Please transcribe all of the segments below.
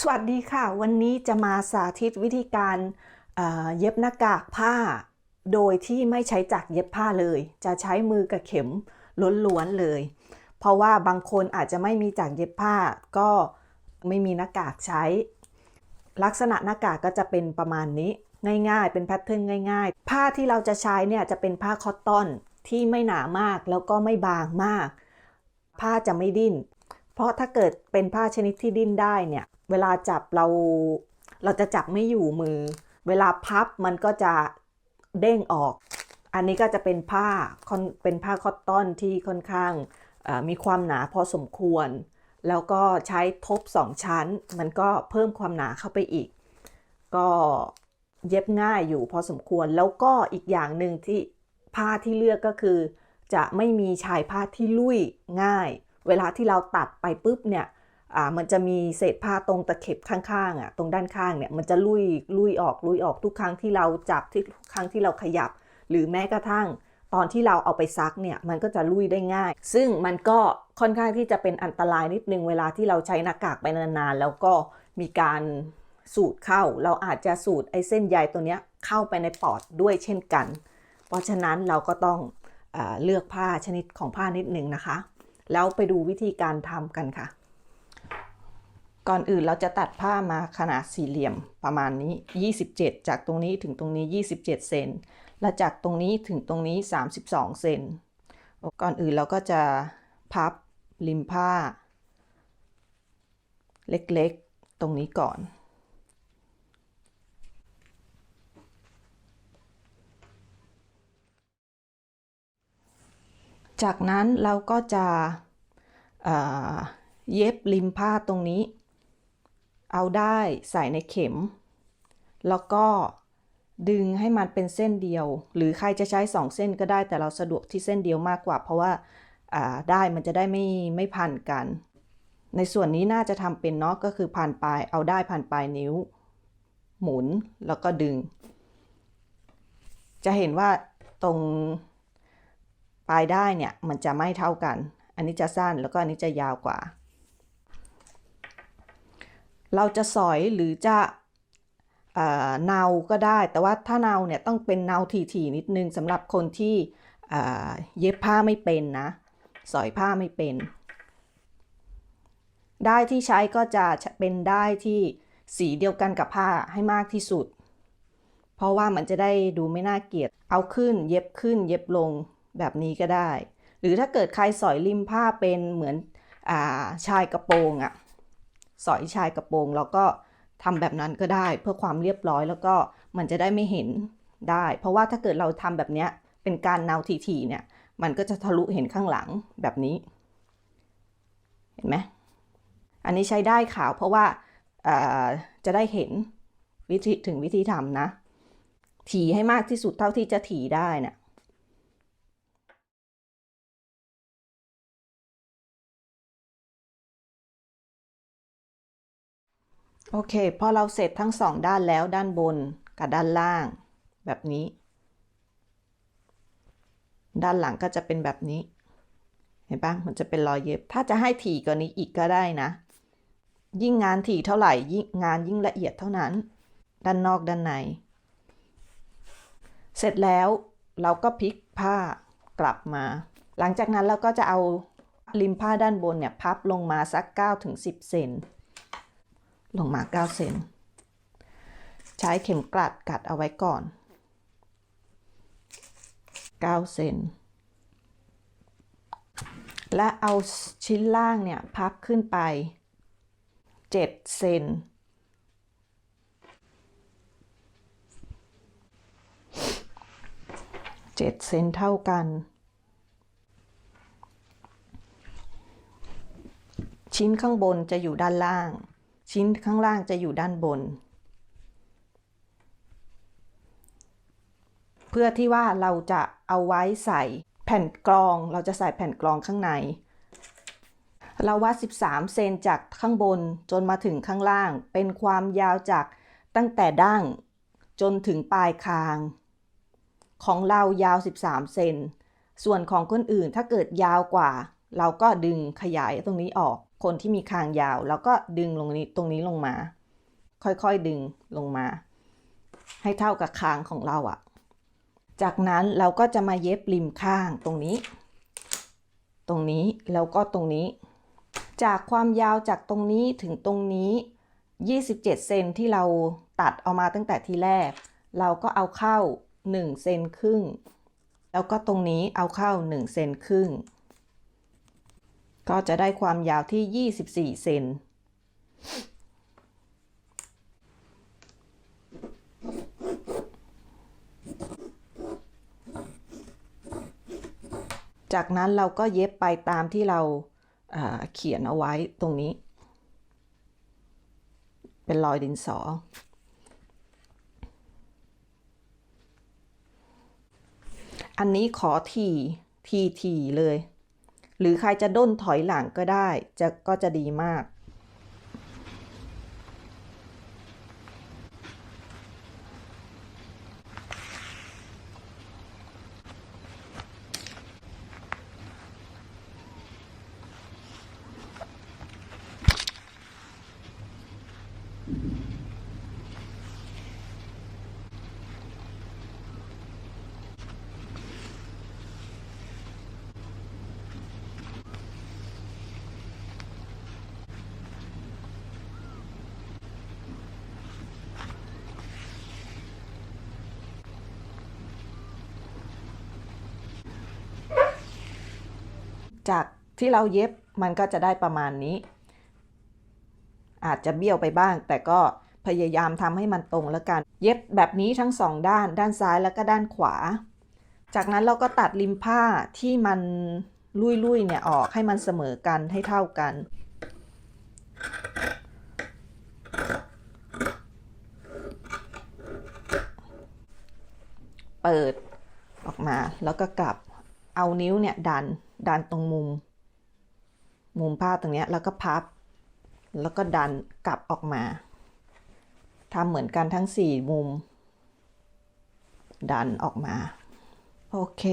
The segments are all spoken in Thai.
สวัสดีค่ะ วันนี้จะมาสาธิตวิธีการเย็บหน้ากากผ้า โดยที่ไม่ใช้จักรเย็บผ้าเลย จะใช้มือกับเข็มล้วนๆเลย เพราะว่าบางคนอาจจะไม่มีจักรเย็บผ้า ก็ไม่มีหน้ากากใช้ ลักษณะหน้ากากก็จะเป็นประมาณนี้ง่ายๆ เป็นแพทเทิร์นง่ายๆ ผ้าที่เราจะใช้เนี่ยจะเป็นผ้าคอตตอนที่ไม่หนามากแล้วก็ไม่บางมาก ผ้าจะไม่ดิ้น เพราะถ้าเกิดเป็นผ้าชนิดที่ดิ้นได้เนี่ย เวลาจับเราเราจะจับไม่อยู่มือ เวลาพับมันก็จะเด้งออก อันนี้ก็จะเป็นผ้าเป็นผ้าคอตตอนที่ค่อนข้างมีความหนาพอสมควร แล้วก็ใช้ทบสองชั้น มันก็เพิ่มความหนาเข้าไปอีก ก็เย็บง่ายอยู่พอสมควร แล้วก็อีกอย่างหนึ่งที่ผ้าที่เลือกก็คือ จะไม่มีชายผ้าที่ลุยง่าย เวลาที่เราตัดไปปุ๊บเนี่ย อ่ามันจะมีเศษผ้าตรงตะเข็บข้างๆอะตรงด้านข้างเนี่ยมันจะลุยลุยออกลุยออกทุกครั้งที่เราจับทุกครั้งที่เราขยับ หรือแม้กระทั่งตอนที่เราเอาไปซักเนี่ยมันก็จะลุยได้ง่าย ซึ่งมันก็ค่อนข้างที่จะเป็นอันตรายนิดนึงเวลาที่เราใช้หน้ากากไปนานๆ แล้วก็มีการสูดเข้า เราอาจจะสูดไอ้เส้นใยตัวเนี้ยเข้าไปในปอดด้วยเช่นกัน เพราะฉะนั้นเราก็ต้องเออเลือกผ้าชนิดของผ้านิดหนึ่งนะคะ แล้วไปดูวิธีการทำกันค่ะ ก่อนอื่นเราจะตัดผ้ามาขนาดสี่เหลี่ยมประมาณนี้ 27 จากตรงนี้ถึงตรงนี้ 27 เซน และจากตรงนี้ถึงตรงนี้ 32 เซน ก่อนอื่นเราก็จะพับริมผ้า เล็กๆ ตรงนี้ก่อน จากนั้นเราก็จะเอ่อเย็บริมผ้าตรงนี้ เอาได้ใส่ในเข็ม แล้วก็ดึงให้มันเป็นเส้นเดียว หรือใครจะใช้ 2 เส้นก็ได้แต่เราสะดวกที่เส้นเดียวมากกว่า เพราะว่าได้มันจะได้ไม่ไม่พันกัน ในส่วนนี้น่าจะทำเป็นเนาะก็คือผ่านปลายเอาได้ผ่านปลายนิ้ว หมุนแล้วก็ดึง จะเห็นว่าตรงปลายได้เนี่ยมันจะไม่เท่ากัน อันนี้จะสั้นแล้วก็อันนี้จะยาวกว่า เราจะสอยหรือจะเนาก็ได้ แต่ว่าถ้าเนาเนี่ยต้องเป็นเนาถี่ๆนิดนึงสำหรับคนที่เย็บผ้าไม่เป็นนะ สอยผ้าไม่เป็น ได้ที่ใช้ก็จะเป็นได้ที่สีเดียวกันกับผ้าให้มากที่สุด เพราะว่ามันจะได้ดูไม่น่าเกลียด เอาขึ้นเย็บขึ้นเย็บลงแบบนี้ก็ได้ หรือถ้าเกิดใครสอยริมผ้าเป็นเหมือนอาชายกระโปรงอะ สอยชายกระโปรง แล้วก็ทำแบบนั้นก็ได้เพื่อความเรียบร้อยแล้วก็มันจะได้ไม่เห็นได้ เพราะว่าถ้าเกิดเราทำแบบเนี้ยเป็นการเนาทีๆเนี่ยมันก็จะทะลุเห็นข้างหลังแบบนี้ เห็นไหมอันนี้ใช้ได้ขาวเพราะว่าจะได้เห็นวิธีถึงวิธีทำนะ ถีให้มากที่สุดเท่าที่จะถีได้นะ่ะ โอเค พอเราเสร็จทั้งสองด้านแล้วด้านบนกับด้านล่าง แบบนี้ ด้านหลังก็จะเป็นแบบนี้ เห็นปะมันจะเป็นรอยเย็บ ถ้าจะให้ถี่กว่านี้อีกก็ได้นะ ยิ่งงานถี่เท่าไหร่ยิ่งงานยิ่งละเอียดเท่านั้น ด้านนอกด้านใน เสร็จแล้วเราก็พลิกผ้ากลับมา หลังจากนั้นเราก็จะเอาริมผ้าด้านบนเนี่ยพับลงมาสัก9ถึง10เซน ลงมา 9 เซน ใช้เข็มกลัดกัดเอาไว้ก่อน 9 เซน และเอาชิ้นล่างเนี่ย พับขึ้นไป 7 เซน7เซนเท่ากัน ชิ้นข้างบนจะอยู่ด้านล่าง ชิ้นข้างล่างจะอยู่ด้านบน เพื่อที่ว่าเราจะเอาไว้ใส่แผ่นกรอง เราจะใส่แผ่นกรองข้างใน เราวัด 13 เซนจากข้างบนจนมาถึงข้างล่าง เป็นความยาวจากตั้งแต่ดั้งจนถึงปลายคาง ของเรายาว 13 เซน ส่วนของคนอื่นถ้าเกิดยาวกว่า เราก็ดึงขยายตรงนี้ออก คนที่มีคางยาว แล้วก็ดึงลงนี้ตรงนี้ลงมา ค่อยๆดึงลงมา ให้เท่ากับคางของเราอะจากนั้นเราก็จะมาเย็บริมข้างตรงนี้ ตรงนี้แล้วก็ตรงนี้ จากความยาวจากตรงนี้ถึงตรงนี้ 27 เซนที่เราตัดเอามาตั้งแต่ทีแรก เราก็เอาเข้า 1 เซนครึ่ง แล้วก็ตรงนี้เอาเข้า 1 เซนครึ่ง ก็จะได้ความยาวที่ 24 เซนจากนั้นเราก็เย็บไปตามที่เราอ่าเขียนเอาไว้ตรงนี้ เป็นรอยดินสอ อันนี้ขอทีทีทีเลย หรือใครจะด้นถอยหลังก็ได้จะก็จะดีมาก จากที่เราเย็บมันก็จะได้ประมาณนี้ อาจจะเบี้ยวไปบ้าง แต่ก็พยายามทำให้มันตรงแล้วกัน เย็บแบบนี้ทั้งสองด้าน ด้านซ้ายแล้วก็ด้านขวา จากนั้นเราก็ตัดริมผ้าที่มันลุยๆเนี่ยออกให้มันเสมอกันให้เท่ากัน เปิดออกมาแล้วก็กลับเอานิ้วเนี่ยดัน ดันตรงมุม มุมผ้าตรงนี้แล้วก็พับ แล้วก็ดันกลับออกมาทำเหมือนกันทั้งสี่มุม ดันออกมา โอเค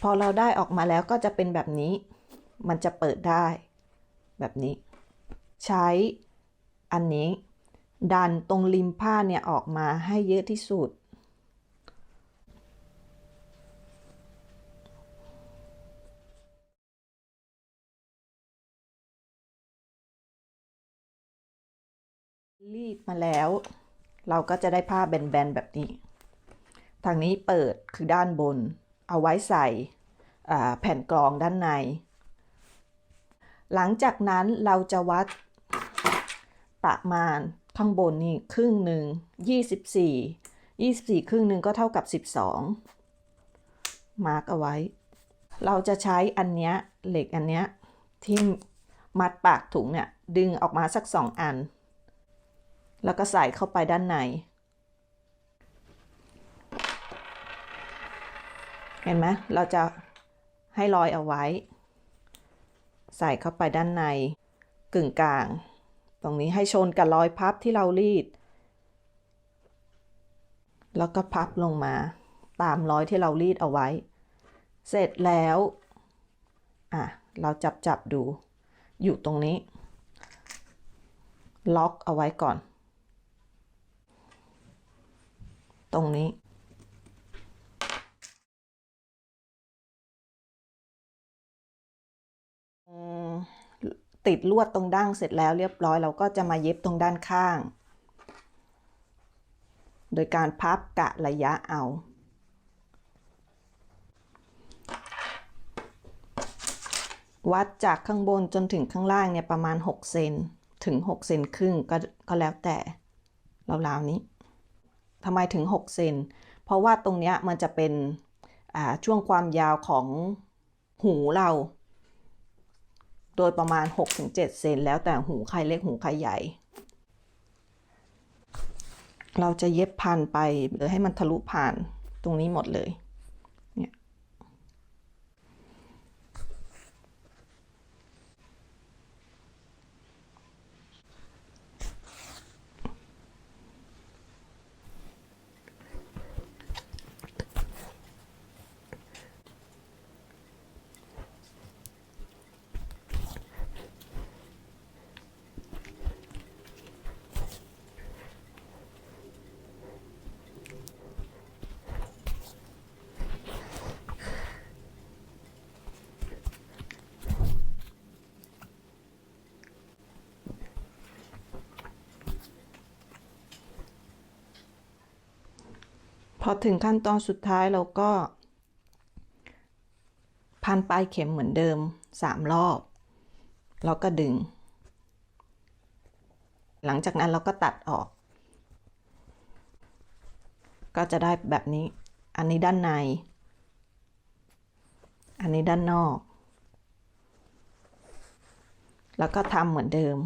พอเราได้ออกมาแล้วก็จะเป็นแบบนี้ มันจะเปิดได้ แบบนี้ ใช้อันนี้ ดันตรงริมผ้าเนี่ยออกมาให้เยอะที่สุด รีด มาแล้ว เราก็จะได้ผ้าแบนๆแบบนี้ ทางนี้เปิดคือด้านบน เอาไว้ใส่แผ่นกรองด้านใน หลังจากนั้นเราจะวัดประมาณข้างบนนี่ครึ่งหนึ่ง24 24 ครึ่งหนึ่งก็เท่ากับ 12 มาร์กเอาไว้ เราจะใช้อันเนี้ยเหล็กอันเนี้ยที่มัดปากถุงเนี่ย ดึงออกมาสักสองอัน แล้วก็ใส่เข้าไปด้านใน เห็นไหมเราจะให้รอยเอาไว้ ใส่เข้าไปด้านในกึ่งกลาง ตรงนี้ให้ชนกับรอยพับที่เรารีด แล้วก็พับลงมาตามรอยที่เรารีดเอาไว้ เสร็จแล้วอะเราจับจับดู อยู่ตรงนี้ ล็อกเอาไว้ก่อน ตรงนี้ ติดลวดตรงดั้งเสร็จแล้วเรียบร้อย เราก็จะมาเย็บตรงด้านข้าง โดยการพับกะระยะเอาวัดจากข้างบนจนถึงข้างล่างเนี่ยประมาณ 6 เซนถึง 6 เซนครึ่งก็ก็แล้วแต่ราวๆนี้ ทำไมถึง 6 เซน เพราะว่าตรงเนี้ยมันจะเป็นช่วงความยาวของหูเรา โดยประมาณ 6-7 เซนแล้วแต่หูใครเล็กหูใครใหญ่ เราจะเย็บพันไปหรือให้มันทะลุผ่านตรงนี้หมดเลย พอถึงขั้นตอนสุดท้ายเราก็ พันปลายเข็มเหมือนเดิมสามรอบ แล้วก็ดึง หลังจากนั้นเราก็ตัดออก ก็จะได้แบบนี้ อันนี้ด้านใน อันนี้ด้านนอก แล้วก็ทำเหมือนเดิม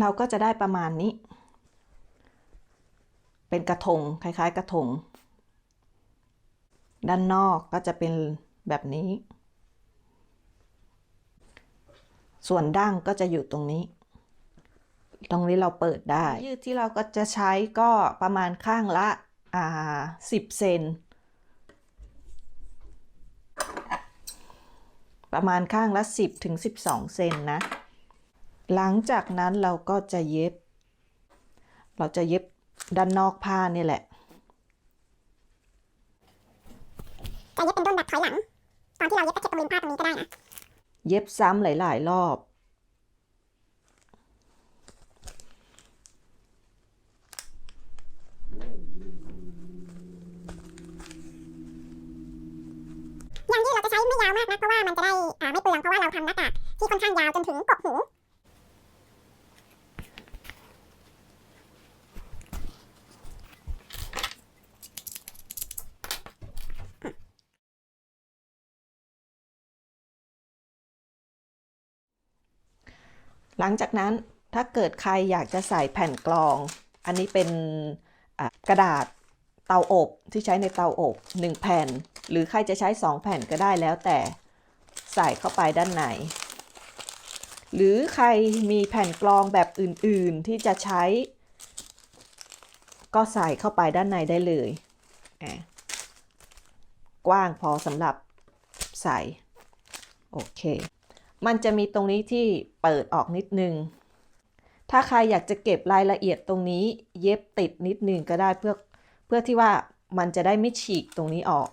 เราก็จะได้ประมาณนี้ เป็นกระทงคล้ายๆ กระทง ด้านนอกก็จะเป็นแบบนี้ ส่วนดั้งก็จะอยู่ตรงนี้ ตรงนี้เราเปิดได้ ยืดที่เราก็จะใช้ก็ประมาณข้างละอ่าสิบเซนประมาณข้างละ 10ถึง12 เซนนะ หลังจากนั้นเราก็จะเย็บ เราจะเย็บด้านนอกผ้านี่แหละ จะเย็บเป็นด้นแบบถอยหลัง ตอนที่เราเย็บตะเข็บตรงริมผ้าตรงนี้ก็ได้นะ เย็บซ้ำหลาย ๆ รอบยางยืดเราจะใช้ไม่ยาวมากนะเพราะว่ามันจะได้อ่าไม่เปลืองเพราะว่าเราทำหน้ากากที่ค่อนข้างยาวจนถึงกกหู หลังจากนั้นถ้าเกิดใครอยากจะใส่แผ่นกรอง อันนี้เป็นกระดาษเตาอบที่ใช้ในเตาอบ 1 แผ่น หรือใครจะใช้ 2 แผ่นก็ได้แล้วแต่ใส่เข้าไปด้านใน หรือใครมีแผ่นกรองแบบอื่นๆที่จะใช้ ก็ใส่เข้าไปด้านในได้เลยอะกว้างพอสำหรับใส่ โอเค มันจะมีตรงนี้ที่เปิดออกนิดนึง ถ้าใครอยากจะเก็บรายละเอียดตรงนี้เย็บติดนิดนึงก็ได้เพื่อเพื่อที่ว่ามันจะได้ไม่ฉีกตรงนี้ออก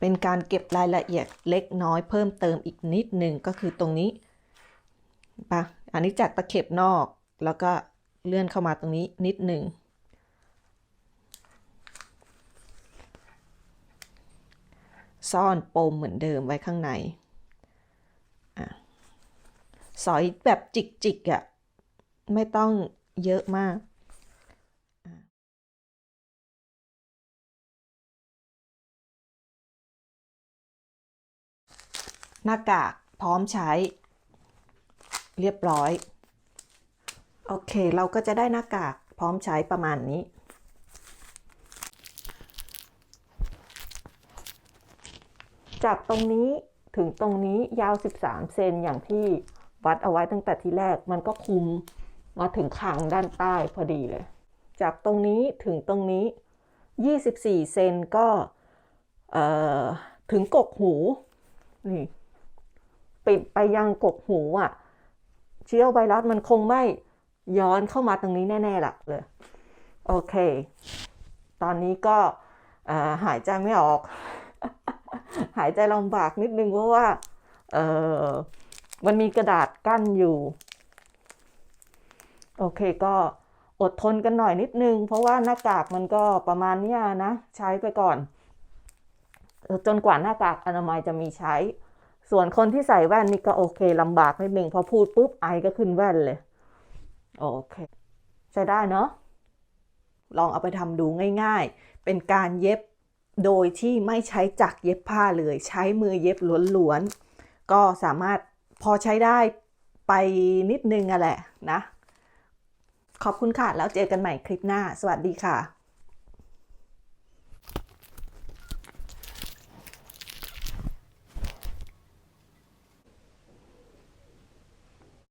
เป็นการเก็บรายละเอียดเล็กน้อยเพิ่มเติมอีกนิดนึงก็คือตรงนี้ปะอันนี้จากตะเข็บนอกแล้วก็เลื่อนเข้ามาตรงนี้นิดนึงซ่อนปมเหมือนเดิมไว้ข้างใน สอยแบบจิกๆอะ่ะไม่ต้องเยอะมากหน้ากากพร้อมใช้ เรียบร้อย โอเค เราก็จะได้หน้ากากพร้อมใช้ประมาณนี้ จากตรงนี้ถึงตรงนี้ยาว 13 เซนอย่างที่ วัดเอาไว้ตั้งแต่ที่แรกมันก็คุมมาถึงคางด้านใต้พอดีเลย จากตรงนี้ถึงตรงนี้ 24 เซนก็ถึงกกหูนี่ปิดไปยังกกหูอะ เชื้อไวรัสมันคงไม่ย้อนเข้ามาตรงนี้แน่ๆล่ะเลย โอเค ตอนนี้ก็หายใจไม่ออก หายใจลำบากนิดนึงเพราะว่า มันมีกระดาษกั้นอยู่ โอเคก็อดทนกันหน่อยนิดนึง เพราะว่าหน้ากากมันก็ประมาณนี้นะ ใช้ไปก่อน จนกว่าหน้ากากอนามัยจะมีใช้ ส่วนคนที่ใส่แว่นนี่ก็โอเคลำบากนิดนึงพอพูดปุ๊บไอก็ขึ้นแว่นเลย โอเค ใช้ได้เนาะลองเอาไปทำดูง่าย ๆ เป็นการเย็บโดยที่ไม่ใช้จักรเย็บผ้าเลย ใช้มือเย็บล้วนๆ ก็สามารถ พอใช้ได้ไปนิดนึงอะแหละนะ ขอบคุณค่ะ แล้วเจอกันใหม่คลิปหน้า สวัสดีค่ะ